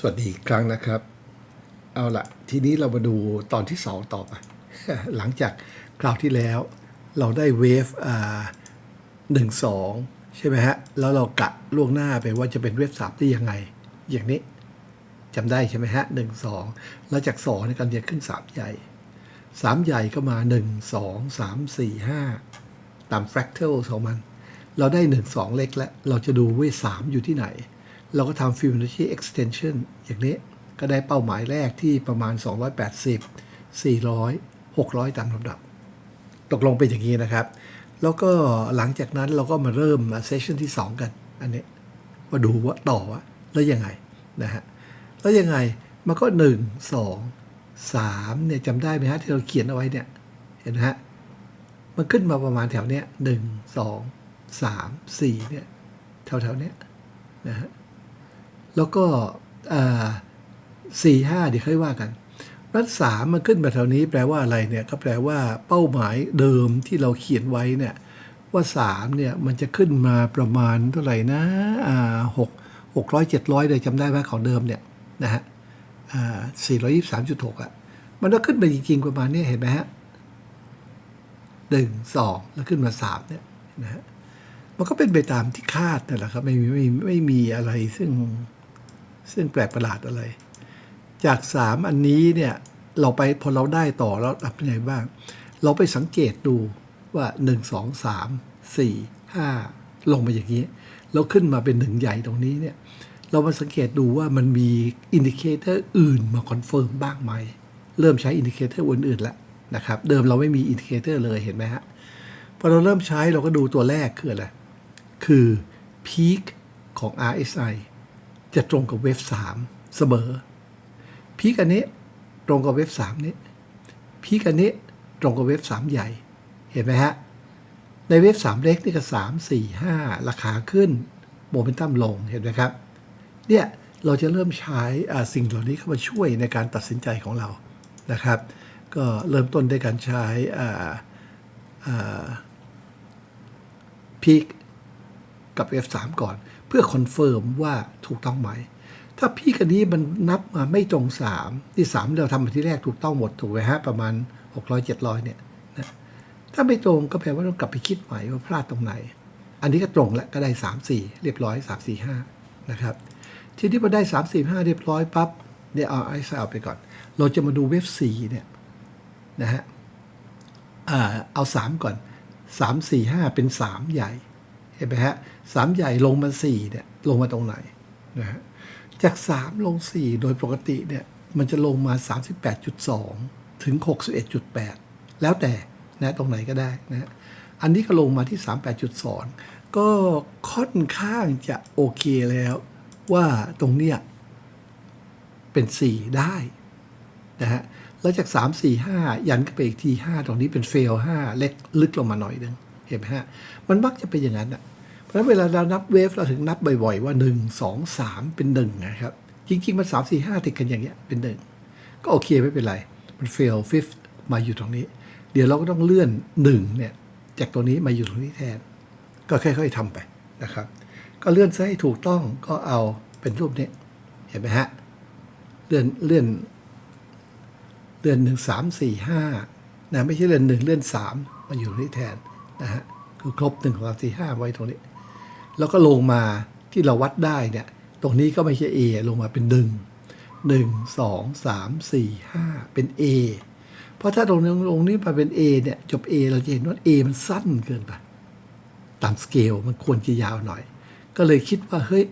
สวัสดีอีกครั้งนะครับ เอาละทีนี้เรามาดูตอนที่สองต่อไปหลังจากคราวที่แล้ว เราได้เวฟอ่าหนึ่งสองใช่ไหมฮะ แล้วเรากะล่วงหน้าไปว่าจะเป็นเวฟสามได้ยังไง อย่างนี้จำได้ใช่ไหมฮะหนึ่งสองแล้วจากสองในการเรียนขึ้นสามใหญ่สามใหญ่ก็มาหนึ่งสองสามสี่ห้าตาม fractal ของมัน เราได้หนึ่งสองเล็กแล้ว เราจะดูเว่าสามอยู่ที่ไหน เราก็ทำ Fibonacci extension อย่างนี้ ก็ได้เป้าหมายแรกที่ประมาณ 280 400 600 ตามลำดับ ตกลงเป็นอย่างนี้นะครับ แล้วก็หลังจากนั้นเราก็มาเริ่มเซสชันที่ 2 กัน อันนี้มาดูว่าต่อว่าแล้วยังไงนะฮะ แล้วยังไง มันก็ 1 2 3เนี่ยจำได้ไหมฮะที่เราเขียนเอาไว้เนี่ย เห็นไหมฮะ มันขึ้นมาประมาณแถวเนี้ยหนึ่งสองสามสี่เนี่ย แถวแถวๆเนี้ยนะฮะ แล้วก็สี่ห้าเดี๋ยวค่อยว่ากันรัฐสามมันขึ้นมาแถวนี้แปลว่าอะไรเนี่ยก็แปลว่าเป้าหมายเดิมที่เราเขียนไว้เนี่ยว่าสามเนี่ยมันจะขึ้นมาประมาณเท่าไหร่นะอ่าหกหกร้อยเจ็ดร้อยเลยจำได้ไหมของเดิมเนี่ยนะฮะอ่าสี่ร้อยยี่สามจุดหกอะมันก็ขึ้นไปจริงๆประมาณนี้เห็นไหมฮะหนึ่งสองแล้วขึ้นมาสามเนี่ยนะฮะมันก็เป็นไปตามที่คาดนั่นแหละครับไม่มีไม่ไม่ไม่มีอะไรซึ่ง ซึ่งแปลกประหลาดอะไร จากสามอันนี้เนี่ยเราไปพอเราได้ต่อแล้วทำยังไงบ้าง เราไปสังเกตดูว่าหนึ่งสองสามสี่ห้าลงมาอย่างนี้แล้วขึ้นมาเป็นหนึ่งใหญ่ตรงนี้เนี่ยเรามาสังเกตดูว่ามันมีอินดิเคเตอร์อื่นมาคอนเฟิร์มบ้างไหม เริ่มใช้อินดิเคเตอร์อื่นๆแล้วนะครับ เดิมเราไม่มีอินดิเคเตอร์เลยเห็นไหมฮะ พอเราเริ่มใช้เราก็ดูตัวแรกคืออะไร คือพีคของ RSI จะตรงกับเวฟ3เสมอพีคอันนี้ตรงกับเวฟ3นี้พีคอันนี้ตรงกับเวฟ3ใหญ่ เห็นไหมฮะ ในเวฟ3เล็กนี่ก็3 4 5ราคาขึ้นโมเมนตัมลงเห็นไหมครับ เนี่ยเราจะเริ่มใช้สิ่งเหล่านี้เข้ามาช่วยในการตัดสินใจของเรานะครับ ก็เริ่มต้นด้วยการใช้พีค กับ F3 ก่อน เพื่อคอนเฟิร์มว่าถูกต้องไหม ถ้าพี่คันนี้มันนับมาไม่ตรง 3 ที่ 3 เราทำมาที่แรกถูกต้องหมดถูกไหมฮะ ประมาณ 600 700 เนี่ยนะถ้าไม่ตรงก็แปลว่าต้องกลับไปคิดใหม่ว่าพลาดตรงไหน อันนี้ก็ตรงแล้วก็ได้ 3 4 เรียบร้อย 3 4 5 นะครับ ทีนี้พอได้ 3 4 5 เรียบร้อยปั๊บเดี๋ยวเอาไอซ์เอาไปก่อน เราจะมาดูเว็บ4เนี่ยนะฮะเอาสามก่อนสามสี่ห้าเป็นสามใหญ่ เห็นไหมฮะสามใหญ่ลงมาสี่เนี่ยลงมาตรงไหนนะฮะจากสามลงสี่โดยปกติเนี่ยมันจะลงมาสามสิบแปดจุดสองถึงหกสิบเอ็ดจุดแปดแล้วแต่นะตรงไหนก็ได้นะฮะอันนี้ก็ลงมาที่สามแปดจุดสองก็ค่อนข้างจะโอเคแล้วว่าตรงเนี้ยเป็นสี่ได้นะฮะแล้วจาก 3 4 5 ยันขึ้นไปอีกที 5 ตรงนี้เป็นเฟล5เล็กลึกลงมาหน่อยหนึง เห็นไหมฮะ มันมักจะเป็นอย่างนั้นอะเพราะฉะนั้นเวลาเรานับเวฟเราถึงนับบ่อยๆว่า 1 2 3 เป็น1นะครับ จริงๆ มัน 3 4 5 ติดกันอย่างเงี้ยเป็น1ก็โอเคไม่เป็นไร มันเฟล fifth มาอยู่ตรงนี้ เดี๋ยวเราก็ต้องเลื่อน1เนี่ยจากตัวนี้มาอยู่ตรงนี้แทน ก็ค่อยๆทำไปนะครับ ก็เลื่อนซะให้ถูกต้องก็เอาเป็นรูปนี้เห็นไหมฮะเลื่อนเลื่อนเดือนหนึ่งสามสี่ห้านะไม่ใช่เดือนหนึ่งเดือนสามมาอยู่ตรงนี้แทน นะฮะคือครบหนึ่งสองสามสี่ห้าไว้ตรงนี้ แล้วก็ลงมาที่เราวัดได้เนี่ย ตรงนี้ก็ไม่ใช่ A ลงมาเป็นหนึ่งหนึ่งสองสามสี่ห้าเป็น A เพราะถ้าตรงนี้ตรงนี้มาเป็น A เนี่ยจบ A เราจะเห็นว่า A มันสั้นเกินไปตามสเกลมันควรจะยาวหน่อย ก็เลยคิดว่าเฮ้ย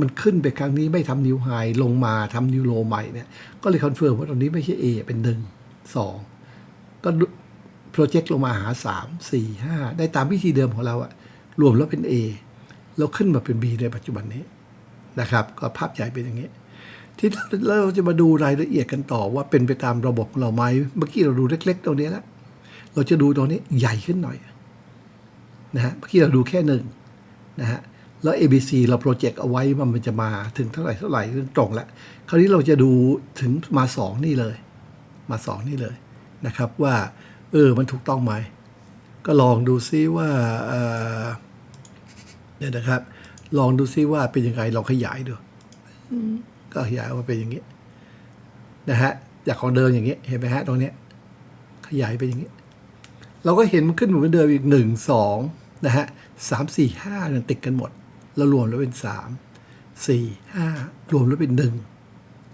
มันขึ้นไปครั้งนี้ไม่ทำนิวไฮลงมาทำนิวโลใหม่เนี่ย ก็เลยคอนเฟิร์มว่าตรงนี้ไม่ใช่ A เป็นหนึ่งสองก็ โปรเจกต์ลงมาหาสามสี่ห้าได้ตามวิธีเดิมของเราอะรวมแล้วเป็น A แล้วขึ้นมาเป็น B ในปัจจุบันนี้นะครับ ก็ภาพใหญ่เป็นอย่างนี้ ที่เราจะมาดูรายละเอียดกันต่อว่าเป็นไปตามระบบของเราไหมเมื่อกี้เราดูเล็ก ๆ ตรงนี้แล้วเราจะดูตรงนี้ใหญ่ขึ้นหน่อยนะฮะเมื่อกี้เราดูแค่หนึ่งนะฮะแล้ว ABC เราโปรเจกต์เอาไว้ว่ามันจะมาถึงเท่าไหร่เท่าไหร่เรื่องตรงแล้วคราวนี้เราจะดูถึงมาสองนี่เลย มาสองนี่เลยนะครับว่า เออ มันถูกต้องไหม ก็ลองดูซิว่าเอ่อเนี่ยนะครับ ลองดูซิว่าเป็นยังไงลองขยายดูก็ขยายออกมาเป็นอย่างนี้นะฮะจากของเดิมอย่างนี้เห็นไหมฮะตรงเนี้ย ขยายไปอย่างนี้ เราก็เห็นมันขึ้นเหมือนเดิมอีกหนึ่งสองนะฮะสามสี่ห้าเนี่ยติดกันหมดแล้วรวมแล้วเป็นสามสี่ห้ารวมแล้วเป็นหนึ่ง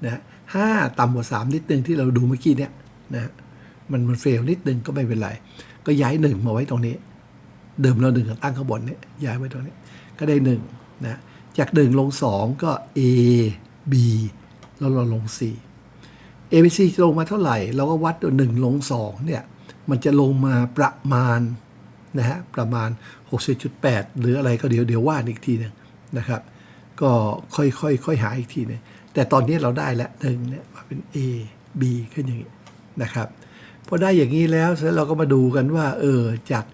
นะฮะห้าต่ำกว่าสามนิดนึงที่เราดูเมื่อกี้เนี่ยนะฮะ มันมันเฟลนิดนึงก็ไม่เป็นไร ก็ย้ายหนึ่งมาไว้ตรงนี้ เดิมเราหนึ่งตั้งข้างบนเนี่ยย้ายไว้ตรงนี้ ก็ได้หนึ่งนะจากหนึ่งลงสองก็ A B แล้วเราลง C A B C จะลงมาเท่าไหร่ เราก็วัดตัวหนึ่งลงสองเนี่ยมันจะลงมาประมาณนะฮะประมาณ 60.8 หรืออะไรก็เดี๋ยวเดี๋ยวว่าอีกทีหนึงนะครับ ก็ค่อยค่อยค่อยหาอีกทีหนึงแต่ตอนนี้เราได้แล้วหนึ่งเนี่ยมาเป็น A B ขึ้นอย่างนี้นะครับ พอได้อย่างนี้แล้วเสร็จเราก็มาดูกันว่า เออจาก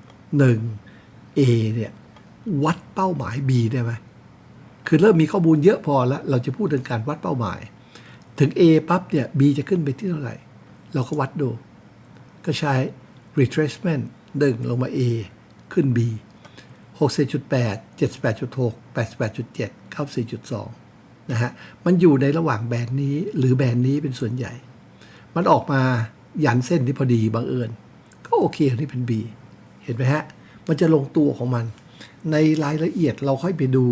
1 A เนี่ยวัดเป้าหมาย B ได้ไหมคือเริ่มมีข้อมูลเยอะพอแล้ว เราจะพูดถึงการวัดเป้าหมาย ถึง A ปั๊บเนี่ย B จะขึ้นไปที่เท่าไหร่ เราก็วัดดู ก็ใช้ retracement ดึงลงมา A ขึ้น B 60.8 78.6 88.7 94.2 นะฮะ มันอยู่ในระหว่างแบนด์นี้หรือแบนด์นี้เป็นส่วนใหญ่ มันออกมา ยันเส้นที่พอดีบังเอิญ ก็โอเคอันนี้เป็น B เห็นไหมฮะ มันจะลงตัวของมัน ในรายละเอียดเราค่อยไปดู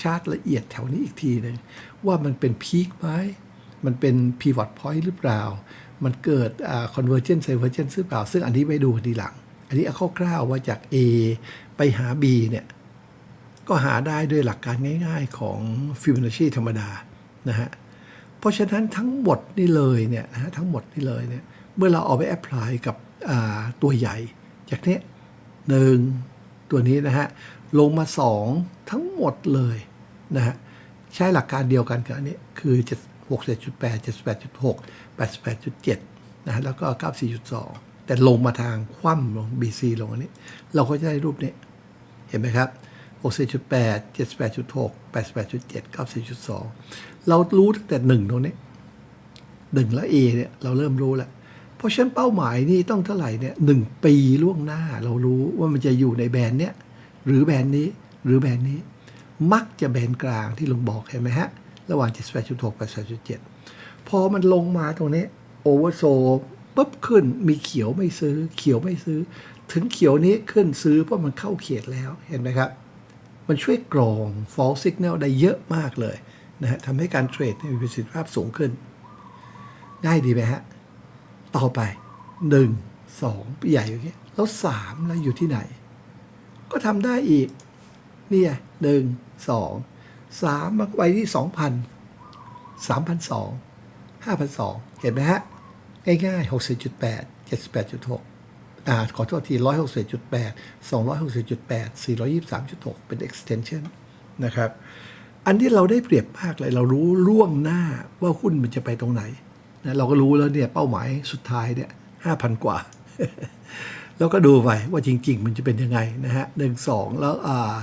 ชาร์ตละเอียดแถวนี้อีกทีหนึงว่ามันเป็นพีคไหมมันเป็น pivot point หรือเปล่า มันเกิดอ่า convergence divergence หรือเปล่า ซึ่งอันนี้ไปดูทีหลัง อันนี้เอาคร่าวๆว่าจาก A ไปหา B เนี่ย ก็หาได้ด้วยหลักการง่ายๆของ Fibonacci ธรรมดานะฮะ เพราะฉะนั้นทั้งหมดนี่เลยเนี่ยนะฮะทั้งหมดนี่เลยเนี่ย เมื่อเราเอาไปแอพพลายกับตัวใหญ่ จากนี้หนึ่งตัวนี้นะฮะ ลงมาสองทั้งหมดเลยนะฮะ ใช้หลักการเดียวกันกับอันนี้ คือ 67.8 78.6 88.7นะฮะแล้วก็ 94.2 แต่ลงมาทางคว่ำลง BC ลงอันนี้ เราก็จะได้รูปนี้ เห็นไหมครับ64.8 78.6 88.7 94.2 เรารู้ตั้งแต่หนึ่งตรงนี้หนึ่งและ A เนี่ย เราเริ่มรู้แล้ว เพราะฉะนั้นเป้าหมายนี่ต้องเท่าไหร่เนี่ยหนึ่งปีล่วงหน้าเรารู้ว่ามันจะอยู่ในแบรนด์เนี้ยหรือแบรนด์นี้หรือแบรนด์นี้ มักจะแบรนด์กลางที่ลุงบอกเห็นไหมฮะ ระหว่าง 78.6 88.7 พอมันลงมาตรงนี้โอเวอร์โซปุ๊บขึ้นมีเขียวไม่ซื้อ เขียวไม่ซื้อ ถึงเขียวนี้ขึ้นซื้อเพราะมันเข้าเขตแล้วเห็นไหมครับ มันช่วยกรอง false signal ได้เยอะมากเลยนะฮะทำให้การเทรดมีประสิทธิภาพสูงขึ้น ง่ายดีไหมฮะ ต่อไปหนึ่งสองใหญ่อย่างเงี้ยแล้วสามแล้วอยู่ที่ไหน ก็ทำได้อีก เนี่ยหนึ่งสองสามมาไว้ที่สองพันสามพันสองห้าพันสองเห็นไหมฮะ ง่ายๆหกสิบจุดแปดเจ็ดสิบแปดจุดหกอ่าขอโทษทีร้อยหกสิบจุดแปดสองร้อยหกสิบจุดแปดสี่ร้อยยี่สิบสามจุดหกเป็น extension นะครับ อันที่เราได้เปรียบมากเลย เรารู้ล่วงหน้าว่าหุ้นมันจะไปตรงไหน นะเราก็รู้แล้วเนี่ยเป้าหมายสุดท้ายเนี่ยห้าพันกว่า แล้วก็ดูไปว่าจริง ๆ มันจะเป็นยังไงนะฮะหนึ่งสองแล้วอ่า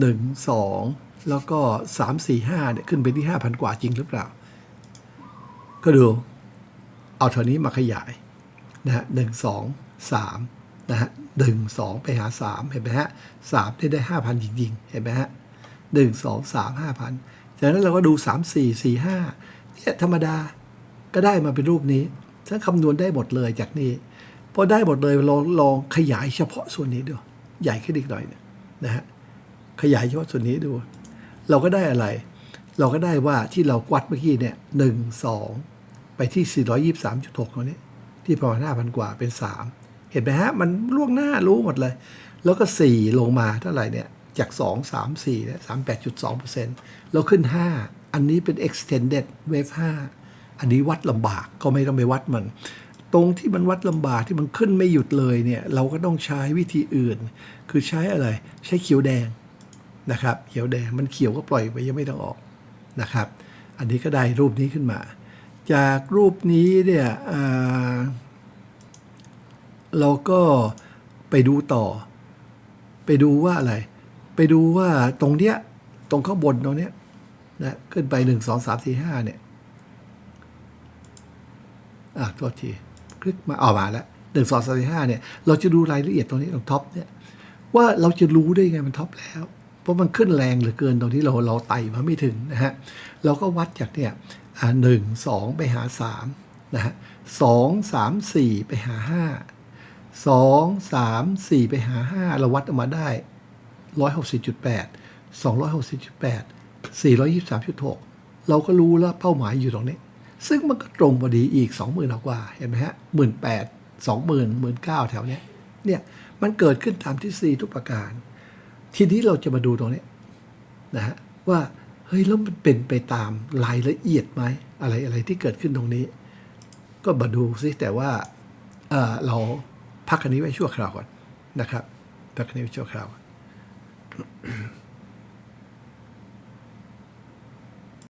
หนึ่งสองแล้วก็สามสี่ห้าเนี่ยขึ้นไปที่ห้าพันกว่าจริงหรือเปล่า ก็ดู เอาเท่านี้มาขยายนะฮะหนึ่งสองสามนะฮะหนึ่งสองไปหาสามเห็นไหมฮะสามได้ได้ห้าพันจริงๆ เห็นไหมฮะหนึ่งสองสามห้าพันจากนั้นเราก็ดูสามสี่สี่ห้าเนี่ยธรรมดา ก็ได้มาเป็นรูปนี้ฉันคำนวณได้หมดเลยจากนี้พอได้หมดเลยลองลองขยายเฉพาะส่วนนี้ดูใหญ่ขึ้นอีกหน่อยเนี่ยนะฮะขยายเฉพาะส่วนนี้ดู เราก็ได้อะไร เราก็ได้ว่าที่เราวัดเมื่อกี้เนี่ยหนึ่งสองไปที่ 423.6ตรงนี้ ที่ประมาณ5,000 กว่าเป็น 3 เห็นไหมฮะ มันล่วงหน้ารู้หมดเลย แล้วก็ 4 ลงมาเท่าไหร่เนี่ย จาก 2 3 4เนี่ย38.2%แล้วขึ้น 5 อันนี้เป็น extended wave 5 อันนี้วัดลำบากก็ไม่ต้องไปวัดมัน ตรงที่มันวัดลำบากที่มันขึ้นไม่หยุดเลยเนี่ยเราก็ต้องใช้วิธีอื่น คือใช้อะไรใช้เขียวแดงนะครับเขียวแดงมันเขียวก็ปล่อยไปยังไม่ต้องออกนะครับ อันนี้ก็ได้รูปนี้ขึ้นมา จากรูปนี้เนี่ยเราก็ไปดูต่อ ไปดูว่าอะไร ไปดูว่าตรงเนี้ยตรงข้างบนตรงเนี้ยนะขึ้นไปหนึ่งสองสามสี่ห้าเนี่ย อะโทษทีคลิกมาออกมาแล้วหนึ่งสองสามสี่ห้าเนี่ย เราจะดูรายละเอียดตรงนี้ตรงท็อปเนี่ย ว่าเราจะรู้ได้ไงมันท็อปแล้ว เพราะมันขึ้นแรงเหลือเกินตรงที่เราเราไต่มาไม่ถึงนะฮะ เราก็วัดจากเนี่ยอ่าหนึ่งสองไปหาสามนะฮะสองสามสี่ไปหาห้าสองสามสี่ไปหาห้าเราวัดออกมาได้ร้อยหกสิบจุดแปดสองร้อยหกสิบจุดแปดสี่ร้อยยี่สิบสามจุดหกเราก็รู้แล้วเป้าหมายอยู่ตรงนี้ ซึ่งมันก็ตรงพอดีอีกสองหมื่นกว่า เห็นไหมฮะหมื่นแปดสองหมื่นหมื่นเก้าแถวเนี้ยเนี่ยมันเกิดขึ้นตามทฤษฎีทุกประการ ทีนี้เราจะมาดูตรงนี้นะฮะว่าเฮ้ยแล้วมันเป็นไปตามรายละเอียดไหมอะไรอะไรที่เกิดขึ้นตรงนี้ ก็มาดูซิแต่ว่าเออเราพักอันนี้ไว้ชั่วคราวก่อนนะครับพักอันนี้ไว้ชั่วคราวก่อน